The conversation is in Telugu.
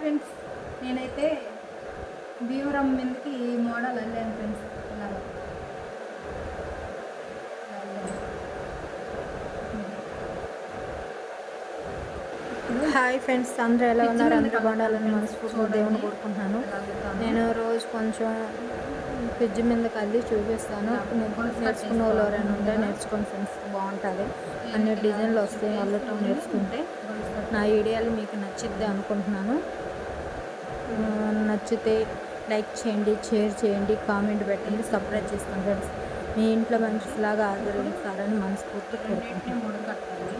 ఫ్రెండ్స్. నేనైతే భీమరం మీదకి ఈ మోడల్ అల్లాను ఫ్రెండ్స్. హాయ్ ఫ్రెండ్స్ అందరూ ఎలా ఉన్నారు? అందరూ బాగుండాలని మనస్ఫూర్తిగా దేవుని కోరుకుంటున్నాను. నేను రోజు కొంచెం ఫ్రిడ్జ్ మీద కల్లి చూపిస్తాను. నేర్చుకున్న వాళ్ళు ఎవరైనా ఉంటే నేర్చుకోండి ఫ్రెండ్స్. బాగుంటుంది. అన్ని డిజైన్లు వస్తాయి. అల్లటం నేర్చుకుంటే నా వీడియోలు మీకు నచ్చిద్ది అనుకుంటున్నాను. నచ్చితే లైక్ చేయండి షేర్ చేయండి కామెంట్ పెట్టండి సబ్స్క్రైబ్ చేసుకోండి మీ ఇంట్లో మనిషిలాగా ఆదరిస్తారని మనస్ఫూర్తి కోరుకుంటున్నాను. మూడు కట్టాలి.